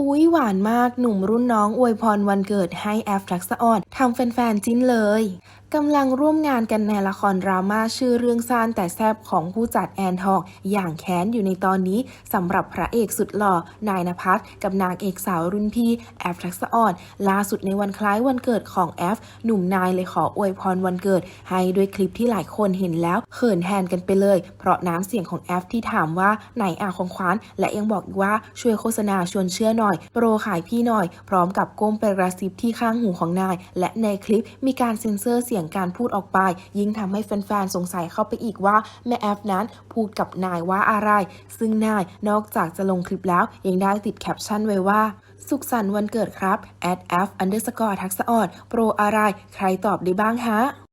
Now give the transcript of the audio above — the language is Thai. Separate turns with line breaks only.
อุ๊ยหวานมากหนุ่มรุ่นน้องอวยพรวันเกิดให้แอฟทักษะอ่อนทำแฟนๆจิ้นเลย กำลังร่วมงานกันในละครดราม่าชื่อเรื่องซ่านแต่แซบของผู้จัดแอนทองอย่างแค้นอยู่ในตอนนี้สำหรับพระเอกสุดหล่อนายนภัสกับนางเอกสาวรุ่นพี่แอฟทักษอ่อนล่าสุดในวันคล้ายวันเกิดของแอฟหนุ่มนายเลยขออวยพรวันเกิด ให้ด้วยคลิปที่หลายคนเห็นแล้วเขินแทนกันไปเลย เพราะน้ำเสียงของแอฟที่ถามว่าไหนอาของขวัญและยังบอกอีกว่าช่วยโฆษณาชวนเชื่อหน่อย โปรขายพี่หน่อย พร้อมกับก้มไปกระซิบที่ข้างหูของนาย และในคลิปมีการเซ็นเซอร์เสียงการพูดออกไป ยิ่งทำให้แฟนๆสงสัยเข้าไปอีกว่าแม่แอฟนั้นพูดกับนายว่าอะไร ซึ่งนายนอกจากจะลงคลิปแล้วยังได้ติดแคปชั่นไว้ว่าสุขสันต์วันเกิดครับ at f underscore ทักษะออนโปรอะไร ใครตอบได้บ้างฮะ